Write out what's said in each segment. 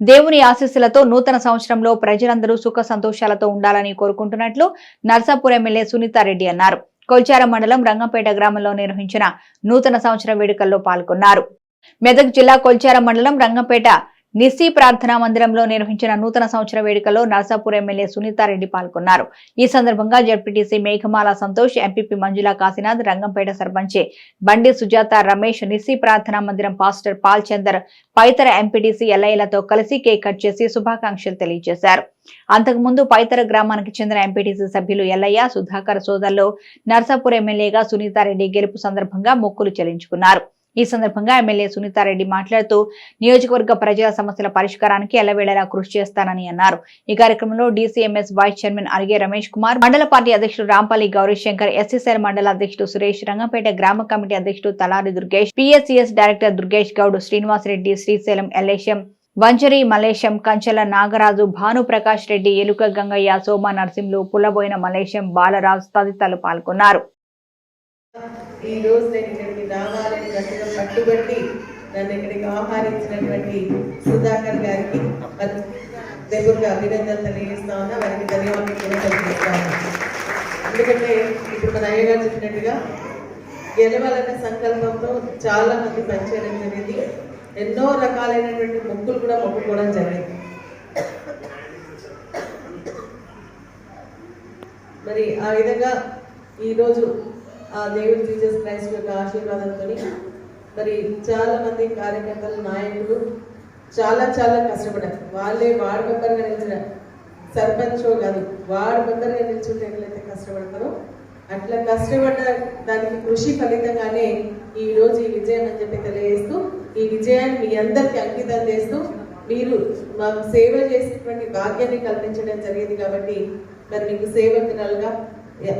దేవుని ఆశీస్సులతో నూతన సంవత్సరంలో ప్రజలందరూ సుఖ సంతోషాలతో ఉండాలని కోరుకుంటున్నట్లు నర్సాపూర్ ఎమ్మెల్యే సునీతారెడ్డి అన్నారు. కొల్చార మండలం రంగంపేట గ్రామంలో నిర్వహించిన నూతన సంవత్సర వేడుకల్లో పాల్గొన్నారు. మెదక్ జిల్లా కొల్చార మండలం రంగంపేట నిస్సీ ప్రార్థనా మందిరంలో నిర్వహించిన నూతన సంవత్సర వేడుకలో నర్సాపూర్ ఎమ్మెల్యే సునీతారెడ్డి పాల్గొన్నారు. ఈ సందర్భంగా ZPTC Meghamala Santosh MPP Manjula Kashinath Rangampet sarpanch Bandi Sujatha Ramesh Nissi ప్రార్థనా మందిరం పాస్టర్ పాల్ చందర్ పైతర ఎంపీటీసీ ఎల్ఐలతో కలిసి కేక్ కట్ చేసి శుభాకాంక్షలు తెలియజేశారు. అంతకుముందు పైతర గ్రామానికి చెందిన ఎంపీటీసీ సభ్యులు ఎల్లయ్య సుధాకర్ సోదరులు నర్సాపూర్ ఎమ్మెల్యేగా సునీతారెడ్డి గెలుపు సందర్భంగా మొక్కులు చెల్లించుకున్నారు. ఈ సందర్భంగా ఎమ్మెల్యే సునీతారెడ్డి మాట్లాడుతూ నియోజకవర్గ ప్రజల సమస్యల పరిష్కారానికి ఎల్లవేళలా కృషి చేస్తానని అన్నారు. ఈ కార్యక్రమంలో DCMS vice chairman Arige Ramesh Kumar మండల పార్టీ అధ్యక్షుడు రాంపల్లి గౌరీశంకర్ ఎస్సీసీఎల్ మండల అధ్యక్షుడు సురేష్ రంగంపేట గ్రామ కమిటీ అధ్యక్షుడు తలారి దుర్గేష్ పిఎస్సిఎస్ డైరెక్టర్ దుర్గేష్ గౌడ్ శ్రీనివాసరెడ్డి శ్రీశైలం ఎల్లేశం వంచరి మలేశం కంచెల నాగరాజు భానుప్రకాష్ రెడ్డి ఎలుక గంగయ్య సోమ నరసింహులు పులబోయిన మలేశం బాలరాజు తదితరులు పాల్గొన్నారు. ఈ రోజు నేను ఇక్కడికి రావాలని గట్టిగా పట్టుబట్టి నన్ను ఇక్కడికి ఆహ్వానించినటువంటి సుధాకర్ గారికి దేవుడికి అభినందన తెలియజేస్తా ఉన్నా. వారికి ధన్యవాదాలు కూడా తెలియజేస్తా ఎందుకంటే ఇప్పుడు మన అయ్యగారు చెప్పినట్టుగా గెలవాలన్న సంకల్పంతో చాలా మంది పనిచేయడం జరిగింది. ఎన్నో రకాలైనటువంటి మొక్కులు కూడా మొక్కుకోవడం జరిగింది. మరి ఆ విధంగా ఈరోజు ఆ దేవుడు జీసస్ క్రైస్ట్ యొక్క ఆశీర్వాదంతో మరి చాలా మంది కార్యకర్తలు నాయకులు చాలా చాలా కష్టపడారు వాళ్ళే వార్డు మెంబర్గా నిలిచిన సర్పంచ్ కాదు వార్డు మెంబర్గా నిల్చుంటే ఎట్లయితే కష్టపడతారో అట్లా కష్టపడ్డ దానికి కృషి ఫలితంగానే ఈరోజు ఈ విజయం అని చెప్పి తెలియజేస్తూ ఈ విజయాన్ని మీ అందరికీ అంకితం చేస్తూ మీరు మాకు సేవ చేసేటువంటి భాగ్యాన్ని కల్పించడం జరిగింది కాబట్టి మరి మీకు సేవకురాలుగా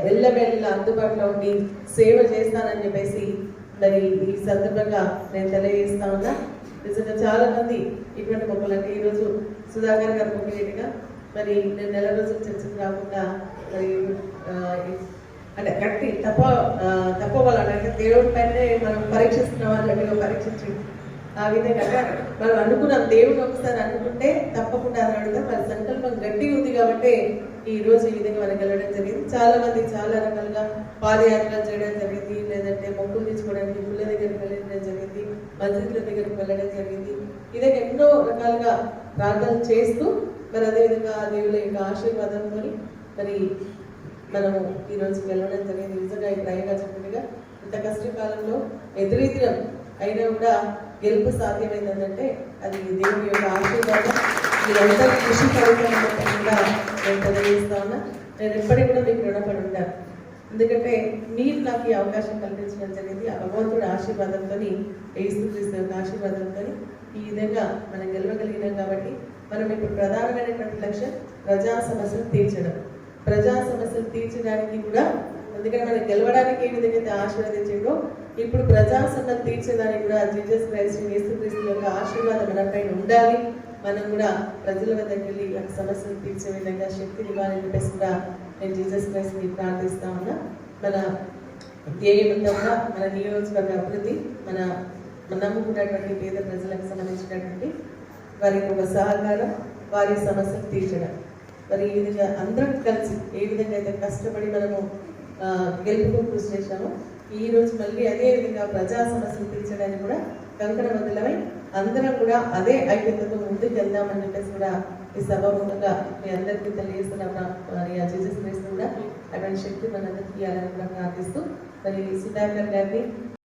వెళ్ళ అందుబాటులో ఉండి సేవ చేస్తానని చెప్పేసి మరి ఈ సందర్భంగా నేను తెలియజేస్తా ఉన్నా. నిజంగా చాలా మంది ఇటువంటి మొక్కలు అంటే ఈరోజు సుధాకర్ గారు మొక్కలేటుగా మరి నేను నెల రోజులు చర్చకు రాకుండా మరి అంటే గట్టి తప్ప ఆ, తప్పవాళ్ళని అంటే దేవుడి పైనే మనం పరీక్షిస్తున్నాం అన్నట్టుగా పరీక్షించి ఆ విధంగా మనం అనుకున్నాం. దేవుడు ఒకసారి అనుకుంటే తప్పకుండా అని మన మరి సంకల్పం గట్టిగా ఉంది కాబట్టి ఈ రోజు ఈ విధంగా మనకి వెళ్ళడం జరిగింది. చాలా మంది చాలా రకాలుగా పాదయాత్రలు చేయడం జరిగింది. లేదంటే మొక్కులు తీసుకోవడానికి గుళ్ళ దగ్గరికి వెళ్ళడం జరిగింది. మస్జిద్ల దగ్గరికి వెళ్ళడం జరిగింది. ఇదే ఎన్నో రకాలుగా ప్రార్థనలు చేస్తూ మరి అదేవిధంగా ఆ దేవుల యొక్క ఆశీర్వాదంతో మరి మనము ఈ రోజు వెళ్ళడం జరిగింది. నిజంగా ఈ ప్రయోగా చెప్పినట్టుగా ఇంత కష్టకాలంలో ఎదురీదిరం అయినా కూడా గెలుపు సాధ్యమైందంటే అది దేవుని యొక్క ఆశీర్వాదం. కృషి ఫలితం నేను తెలియజేస్తా ఉన్నా. నేను ఎప్పటికీ కూడా మీకు రుణపడి ఉంటాను. ఎందుకంటే మీరు నాకు ఈ అవకాశం కల్పించడం జరిగింది. ఆ భగవంతుడి ఆశీర్వాదంతో ఏసుక్రీస్తు యొక్క ఆశీర్వాదంతో ఈ విధంగా మనం గెలవగలిగినాం కాబట్టి మనం ఇప్పుడు ప్రధానమైనటువంటి లక్ష్యం ప్రజా సమస్యలు తీర్చడం. ప్రజా సమస్యలు తీర్చడానికి కూడా ఎందుకంటే మనం గెలవడానికి ఏ విధంగా అయితే ఆశీర్వదించిందో ఇప్పుడు ప్రజా తీర్చేదానికి కూడా జీసస్ క్రైస్ట్ యేసుక్రీస్తు యొక్క ఆశీర్వాదం మనపై ఉండాలి. మనం కూడా ప్రజల వద్దకు వెళ్ళి ఆ సమస్యలు తీర్చే విధంగా శక్తిని ఇవ్వాలని చెప్పేసి కూడా నేను జీసస్ క్రైస్ట్ని ప్రార్థిస్తా ఉన్నా. మన ధ్యేయమంతా కూడా మన నియోజకవర్గ అభివృద్ధి మన నమ్ముకున్నటువంటి పేద ప్రజలకు సంబంధించినటువంటి వారికి ఒక సహకారం వారి సమస్యలు తీర్చడం. మరి ఈ విధంగా అందరం కలిసి ఏ విధంగా అయితే కష్టపడి మనము గెలుపుకు కృషి చేశాము ఈరోజు మళ్ళీ అదే విధంగా ప్రజా సమస్యలు తీర్చడానికి కూడా కంకణ బదులమై అందరం కూడా అదే ఐక్యతతో ముందుకు వెళ్దామని చెప్పేసి కూడా ఈ సభాముఖంగా మీ అందరికీ తెలియజేస్తున్న మరి ఆ క్రీస్తు కూడా అటువంటి శక్తి మనందరికీ ఇవ్వాలని కూడా ప్రార్థిస్తూ మరి సుధాకర్ గారిని